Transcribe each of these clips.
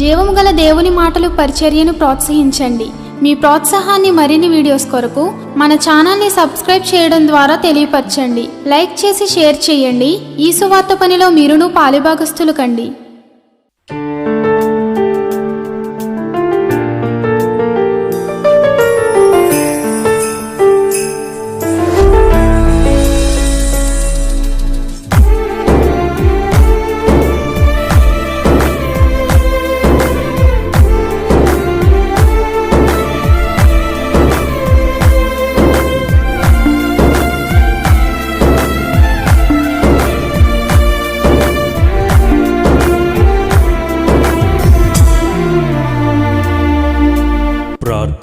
జీవము గల దేవుని మాటలు పరిచర్యను ప్రోత్సహించండి. మీ ప్రోత్సాహాన్ని మరిన్ని వీడియోస్ కొరకు మన ఛానల్ని సబ్స్క్రైబ్ చేయడం ద్వారా తెలియపరచండి. లైక్ చేసి షేర్ చేయండి. ఈ సువార్త పనిలో మీరును పాలుభాగస్తులు కండి.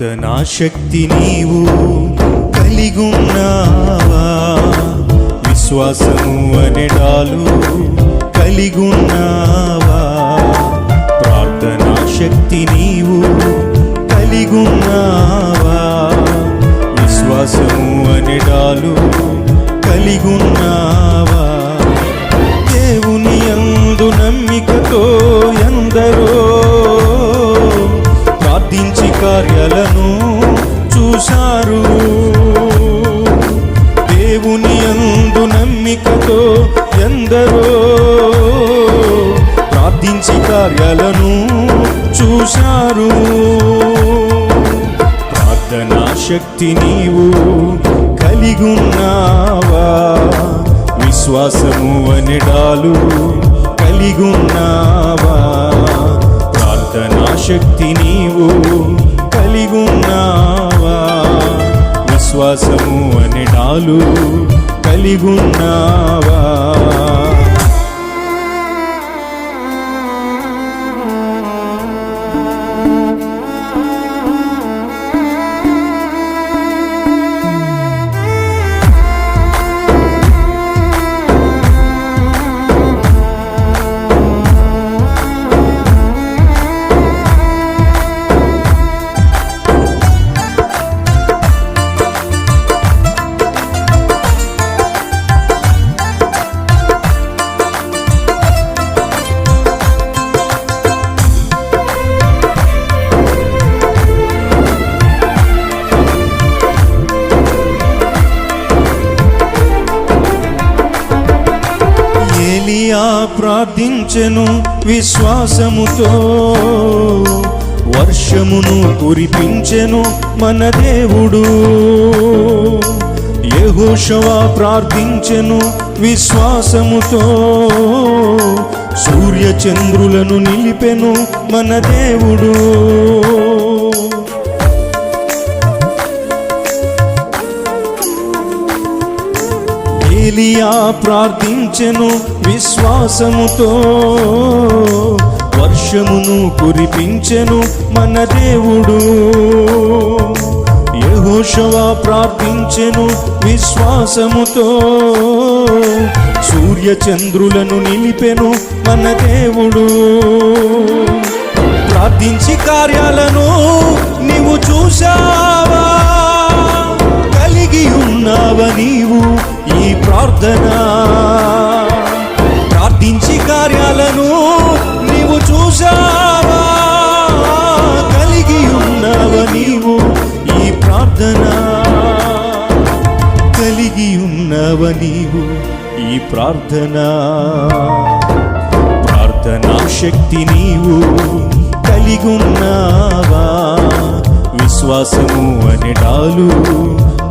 ప్రార్థనా శక్తి నీవు కలిగున్నావా? విశ్వాసము అనెడాలు కలిగున్నావా? ప్రార్థనా శక్తి నీవు కలిగున్నావా? విశ్వాసము అనెడాలు కలిగున్నావా? దేవుని యందు నమ్మికతో ఎందరో కార్యాలను చూశారు. దేవుని అందు నమ్మికతో ఎందరో ప్రార్థించి కార్యాలను చూశారు. ప్రార్థనా శక్తి నీవు కలిగున్నావా విశ్వాసము అనిడాలు కలిగున్నావా ప్రార్థనా శక్తి నీవు కలిగున్నావా? విశ్వాసము అనేడాలు కలిగున్నావా? ఏలియా ప్రార్థించెను విశ్వాసముతో. వర్షమును కురిపించెను మన దేవుడు. యహోషవా ప్రార్థించెను విశ్వాసముతో. సూర్య చంద్రులను నిలిపెను మన దేవుడు. ఏలియా ప్రార్థించెను విశ్వాసముతో. వర్షమును కురిపించెను మన దేవుడు. యహోషవా ప్రార్థించెను విశ్వాసముతో. సూర్యచంద్రులను నిలిపెను మన దేవుడు. ప్రార్థించి కార్యాలను నీవు చూశావా? కలిగి ఉన్నావ నీవు ఈ ప్రార్థన? ప్రార్థించి కార్యాలను నీవు చూశావా? కలిగి ఉన్నావ నీవు ఈ ప్రార్థన? కలిగి ఉన్నావ నీవు ఈ ప్రార్థన? ప్రార్థనా శక్తి నీవు కలిగున్నావా విశ్వాసము అనేడాలు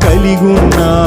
కలిగున్నా.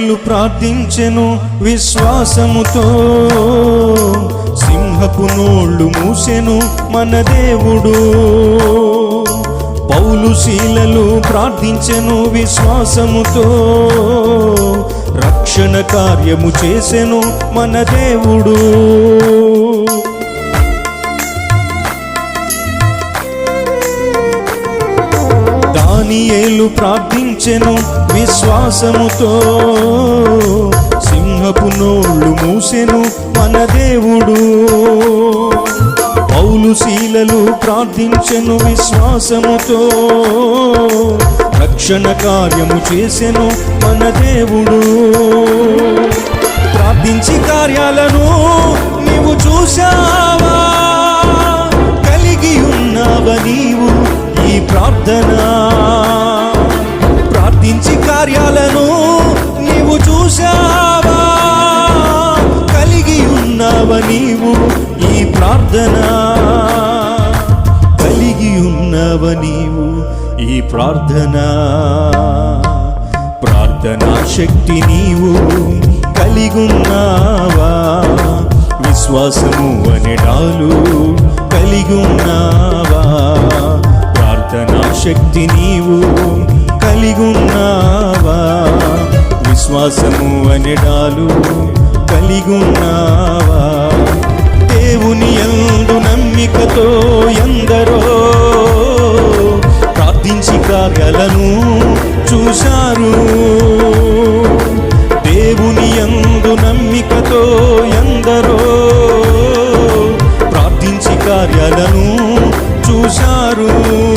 ప్రార్థించెను విశ్వాసముతో. సింహపు నోళ్ళు మూసెను మన దేవుడు. పౌలు శీలలు ప్రార్థించెను విశ్వాసముతో. రక్షణ కార్యము చేసెను మన దేవుడు. దానియేలు ప్రార్థించెను విశ్వాసముతో సింహపు నోళ్ళు మూసెను మన దేవుడు. పౌలు శీలలు ప్రార్థించెను విశ్వాసముతో రక్షణ కార్యము చేసెను మన దేవుడు. ప్రార్థించి కార్యాలను నీవు చూశావా? కలిగి ఉన్నావ నీవు ఈ ప్రార్థన? ఈ ప్రార్థన. ప్రార్థనా శక్తి నీవు కలిగున్నావా? విశ్వాసము అనేడాలు కలిగున్నావా? ప్రార్థనా శక్తి నీవు కలిగున్నావా? విశ్వాసము అనేడాలు కలిగున్నావా? దేవుని ఎందు నమ్మికతో ఎందరో కార్యాలను చూశారు. దేవుని ఎందు నమ్మికతో ఎందరో కార్యాలను చూశారు.